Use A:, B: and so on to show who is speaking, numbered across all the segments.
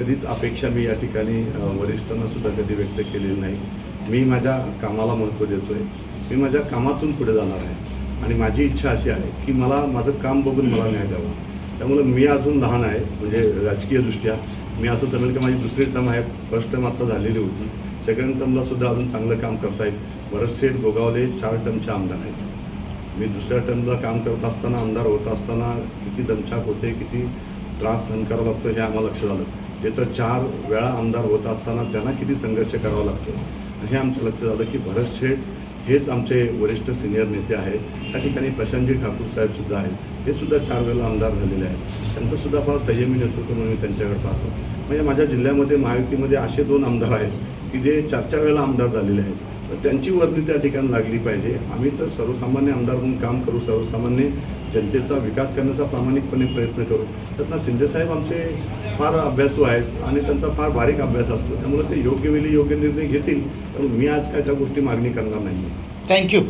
A: कधीच अपेक्षा मी या ठिकाणी वरिष्ठांना सुद्धा कधी व्यक्त केलेली नाही. मी माझ्या कामाला महत्त्व देतो आहे मी माझ्या कामातून पुढे जाणार आहे. आणि माझी इच्छा अशी आहे की मला माझं काम बघून मला न्याय द्यावा. त्यामुळं मी अजून लहान आहे म्हणजे राजकीयदृष्ट्या. मी असं समजेल की माझी दुसरी टर्म आहे फर्स्ट टर्म आता झालेली होती. सेकंड टर्मला सुद्धा अजून चांगलं काम करतायत भरतसेठ गोगावले चार टर्मचे आमदार आहेत. मी दुसऱ्या टर्मला काम करत असताना आमदार होत असताना किती दमछाक होते किती त्रास सहन करावा लागतो हे आम्हाला लक्षात झालं ते तर चार वेळा आमदार होत असताना त्यांना किती संघर्ष करावा लागतो? हे आमच्या लक्षात आलं की भरत शेठ हेच आमचे वरिष्ठ सिनियर नेते आहेत. त्या ठिकाणी प्रशांतजी ठाकूर साहेबसुद्धा आहेत. हे सुद्धा चार वेळेला आमदार झालेले आहेत. त्यांचंसुद्धा फार संयमी नेतृत्व म्हणून मी त्यांच्याकडे पाहतो. म्हणजे माझ्या जिल्ह्यामध्ये महायुतीमध्ये असे दोन आमदार आहेत की जे चार चार वेळेला आमदार झालेले आहेत. तर त्यांची वर्दी त्या ठिकाणी लागली पाहिजे. आम्ही तर सर्वसामान्य आमदार म्हणून काम करू सर्वसामान्य जनतेचा विकास करण्याचा प्रामाणिकपणे प्रयत्न करू. त्यातनं शिंदेसाहेब आमचे फार अभ्यासू आहेत आणि त्यांचा फार बारीक अभ्यास असतो. त्यामुळे ते योग्य वेळी योग्य निर्णय घेतील. तर मी आज काय त्या गोष्टी मागणी करणार नाही.
B: थँक्यू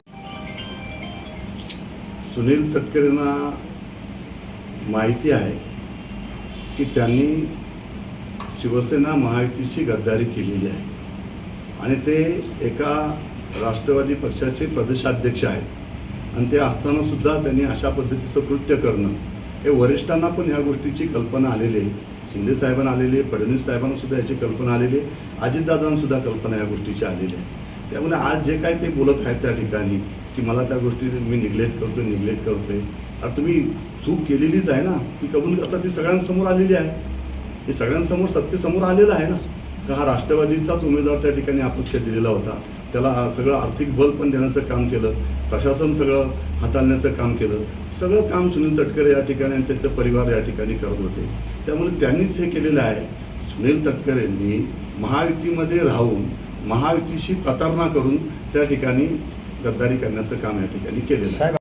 A: सुनील तटकरेंना माहिती आहे की त्यांनी शिवसेना महायुतीशी गद्दारी केलेली आहे. आणि ते एका राष्ट्रवादी पक्षाचे प्रदेशाध्यक्ष आहेत. आणि ते असतानासुद्धा त्यांनी अशा पद्धतीचं कृत्य करणं हे वरिष्ठांना पण ह्या गोष्टीची कल्पना आलेली आहे. शिंदे साहेबांना आलेली आहे फडणवीस साहेबांनासुद्धा याची कल्पना आलेली आहे. अजितदादांसुद्धा कल्पना या गोष्टीची आलेली आहे. त्यामुळे आज जे काय ते बोलत आहेत त्या ठिकाणी की मला त्या गोष्टी मी निग्लेक्ट करतोय निग्लेक्ट करतोय. आता तुम्ही चूक केलेलीच आहे ना ती कबूल करता ती सगळ्यांसमोर आलेली आहे. हे सगळ्यांसमोर सत्तेसमोर आलेलं आहे ना. तर हा राष्ट्रवादीचाच उमेदवार त्या ठिकाणी अपक्ष दिलेला होता. त्याला सगळं आर्थिक बल पण देण्याचं काम केलं. प्रशासन सगळं हाताळण्याचं काम केलं. सगळं काम सुनील तटकरे या ठिकाणी आणि त्याचे परिवार या ठिकाणी करत होते. त्यामुळे त्यांनीच हे केलेलं आहे. सुनील तटकरेंनी महायुतीमध्ये राहून महायुतीशी प्रतारणा करून त्या ठिकाणी गद्दारी करण्याचं काम या ठिकाणी केलेलं आहे.